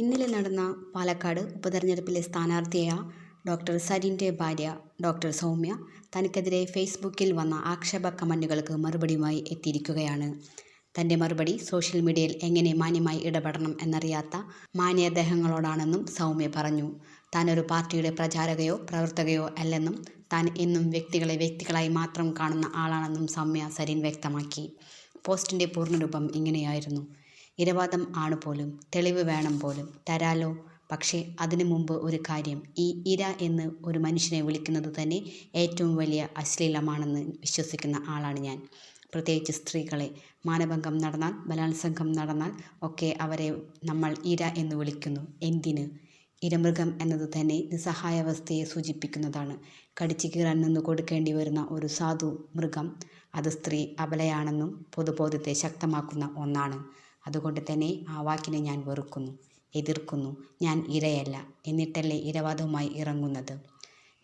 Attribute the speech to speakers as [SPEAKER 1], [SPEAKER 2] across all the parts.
[SPEAKER 1] ഇന്നലെ നടന്ന പാലക്കാട് ഉപതെരഞ്ഞെടുപ്പിലെ സ്ഥാനാർത്ഥിയായ ഡോക്ടർ സരിന്റെ ഭാര്യ ഡോക്ടർ സൗമ്യ തനിക്കെതിരെ ഫേസ്ബുക്കിൽ വന്ന ആക്ഷേപ കമന്റുകൾക്ക് മറുപടിയുമായി എത്തിയിരിക്കുകയാണ്. തന്റെ മറുപടി സോഷ്യൽ മീഡിയയിൽ എങ്ങനെ മാന്യമായി ഇടപെടണം എന്നറിയാത്ത മാന്യദേഹങ്ങളോടാണെന്നും സൗമ്യ പറഞ്ഞു. താനൊരു പാർട്ടിയുടെ പ്രചാരകയോ പ്രവർത്തകയോ അല്ലെന്നും താൻ എന്നും വ്യക്തികളെ വ്യക്തികളായി മാത്രം കാണുന്ന ആളാണെന്നും സൗമ്യ സരിൻ വ്യക്തമാക്കി. പോസ്റ്റിന്റെ പൂർണരൂപം ഇങ്ങനെയായിരുന്നു. ഇരവാദം ആണ് പോലും തെളിവ് വേണം പോലും. തരാലോ. പക്ഷേ അതിനു മുമ്പ് ഒരു കാര്യം ഈ ഇര എന്ന് ഒരു മനുഷ്യനെ വിളിക്കുന്നത് തന്നെ ഏറ്റവും വലിയ അശ്ലീലമാണെന്ന് വിശ്വസിക്കുന്ന ആളാണ് ഞാൻ. പ്രത്യേകിച്ച് സ്ത്രീകളെ. മാനഭംഗം നടന്നാൽ ബലാത്സംഗം നടന്നാൽ ഒക്കെ അവരെ നമ്മൾ ഇര എന്ന് വിളിക്കുന്നു. എന്തിന്? ഇരമൃഗം എന്നത് തന്നെ നിസ്സഹായാവസ്ഥയെ സൂചിപ്പിക്കുന്നതാണ്. കടിച്ചു കീറാൻ നിന്ന് കൊടുക്കേണ്ടി വരുന്ന ഒരു സാധു മൃഗം അത് സ്ത്രീ അബലയാണെന്നും പൊതുബോധത്തെ ശക്തമാക്കുന്ന ഒന്നാണ്. അതുകൊണ്ട് തന്നെ ആ വാക്കിനെ ഞാൻ വെറുക്കുന്നു എതിർക്കുന്നു ഞാൻ ഇരയല്ല എന്നിട്ടല്ലേ ഇരവാദവുമായി ഇറങ്ങുന്നത്.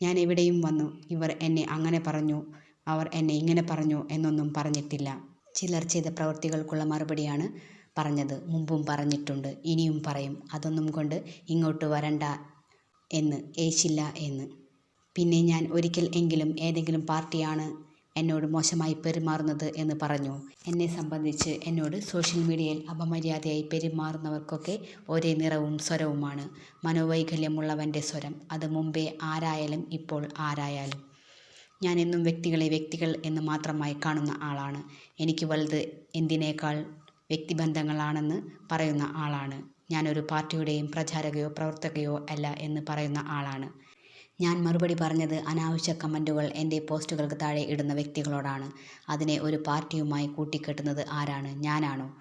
[SPEAKER 1] ഞാൻ എവിടെയും വന്നു ഇവർ എന്നെ അങ്ങനെ പറഞ്ഞു അവർ എന്നെ ഇങ്ങനെ പറഞ്ഞു എന്നൊന്നും പറഞ്ഞിട്ടില്ല. ചിലർ ചെയ്ത പ്രവൃത്തികൾക്കുള്ള മറുപടിയാണ് പറഞ്ഞത് മുമ്പും പറഞ്ഞിട്ടുണ്ട് ഇനിയും പറയും അതൊന്നും കൊണ്ട് ഇങ്ങോട്ട് വരണ്ട എന്ന് ഏശില്ല എന്ന്. പിന്നെ ഞാൻ ഒരിക്കൽ എങ്കിലും ഏതെങ്കിലും പാർട്ടിയാണ് എന്നോട് മോശമായി പെരുമാറുന്നത് എന്ന് പറഞ്ഞു. എന്നെ സംബന്ധിച്ച് എന്നോട് സോഷ്യൽ മീഡിയയിൽ അപമര്യാദയായി പെരുമാറുന്നവർക്കൊക്കെ ഒരേ നിറവും സ്വരവുമാണ്. മനോവൈകല്യമുള്ളവന്റെ സ്വരം അത് മുമ്പേ ആരായാലും ഇപ്പോൾ ആരായാലും. ഞാൻ എന്നും വ്യക്തികളെ വ്യക്തികൾ എന്ന് മാത്രമായി കാണുന്ന ആളാണ്. എനിക്ക് വലുത് എന്തിനേക്കാൾ വ്യക്തിബന്ധങ്ങളാണെന്ന് പറയുന്ന ആളാണ്. ഞാനൊരു പാർട്ടിയുടെയും പ്രചാരകയോ പ്രവർത്തകയോ അല്ല എന്ന് പറയുന്ന ആളാണ്. ഞാൻ മറുപടി പറഞ്ഞത് അനാവശ്യ കമന്റുകൾ എന്റെ പോസ്റ്റുകൾക്ക് താഴെ ഇടുന്ന വ്യക്തികളോടാണ്. അതിനെ ഒരു പാർട്ടിയുമായി കൂട്ടിക്കെട്ടുന്നത് ആരാണ്? ഞാനാണോ?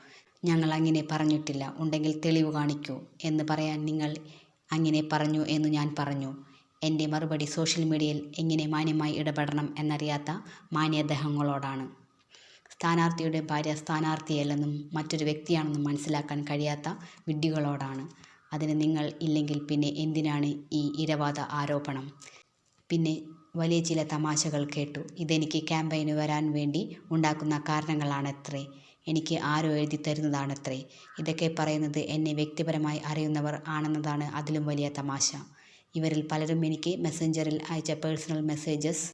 [SPEAKER 1] ഞങ്ങൾ അങ്ങനെ പറഞ്ഞിട്ടില്ല. ഉണ്ടെങ്കിൽ തെളിവ് കാണിക്കൂ എന്ന് പറയാൻ നിങ്ങൾ അങ്ങനെ പറഞ്ഞു എന്ന് ഞാൻ പറഞ്ഞു. എന്റെ മറുപടി സോഷ്യൽ മീഡിയയിൽ എങ്ങനെ മാന്യമായി ഇടപെടണം എന്നറിയാത്ത മാന്യദേഹങ്ങളോടാണ്. സ്ഥാനാർത്ഥിയുടെ ഭാര്യ സ്ഥാനാർത്ഥിയല്ലെന്നും മറ്റൊരു വ്യക്തിയാണെന്നും മനസ്സിലാക്കാൻ കഴിയാത്ത വിഡ്ഢികളോടാണ്. അതിന് നിങ്ങൾ ഇല്ലെങ്കിൽ പിന്നെ എന്തിനാണ് ഈ ഇരവാദ ആരോപണം? പിന്നെ വലിയ ചില തമാശകൾ കേട്ടു. ഇതെനിക്ക് ക്യാമ്പയിന് വരാൻ വേണ്ടി ഉണ്ടാക്കുന്ന കാരണങ്ങളാണത്രേ. എനിക്ക് ആരോ എഴുതി തരുന്നതാണത്രേ. ഇതൊക്കെ പറയുന്നത് എന്നെ വ്യക്തിപരമായി അറിയുന്നവർ ആണെന്നതാണ് അതിലും വലിയ തമാശ. ഇവരിൽ പലരും എനിക്ക് മെസ്സഞ്ചറിൽ അയച്ച പേഴ്സണൽ മെസ്സേജസ്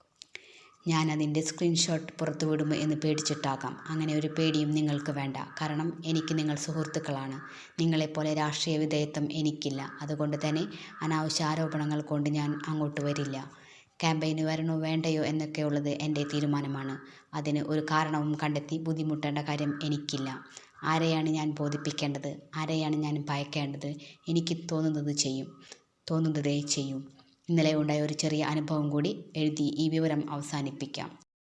[SPEAKER 1] ഞാൻ അതിന്റെ സ്ക്രീൻഷോട്ട് പുറത്തു വിടുമോ എന്ന് പേടിച്ചിട്ടാകാം. അങ്ങനെ ഒരു പേടിയും നിങ്ങൾക്ക് വേണ്ട. കാരണം എനിക്ക് നിങ്ങൾ സുഹൃത്തുക്കളാണ്. നിങ്ങളെപ്പോലെ രാഷ്ട്രീയ വിധേയത്വം എനിക്കില്ല. അതുകൊണ്ട് തന്നെ അനാവശ്യ ആരോപണങ്ങൾ കൊണ്ട് ഞാൻ അങ്ങോട്ട് വരില്ല. ക്യാമ്പയിന് വരണോ വേണ്ടയോ എന്നൊക്കെയുള്ളത് എന്റെ തീരുമാനമാണ്. അതിന് ഒരു കാരണവും കണ്ടെത്തി ബുദ്ധിമുട്ടേണ്ട കാര്യം എനിക്കില്ല. ആരെയാണ് ഞാൻ ബോധിപ്പിക്കേണ്ടത്? ആരെയാണ് ഞാൻ ഭയക്കേണ്ടത്? എനിക്ക് തോന്നുന്നത് ചെയ്യും. തോന്നുന്നതേ ചെയ്യും. ഇന്നലെ ഉണ്ടായ ഒരു ചെറിയ അനുഭവം കൂടി എഴുതി ഈ വിവരം അവസാനിപ്പിക്കാം.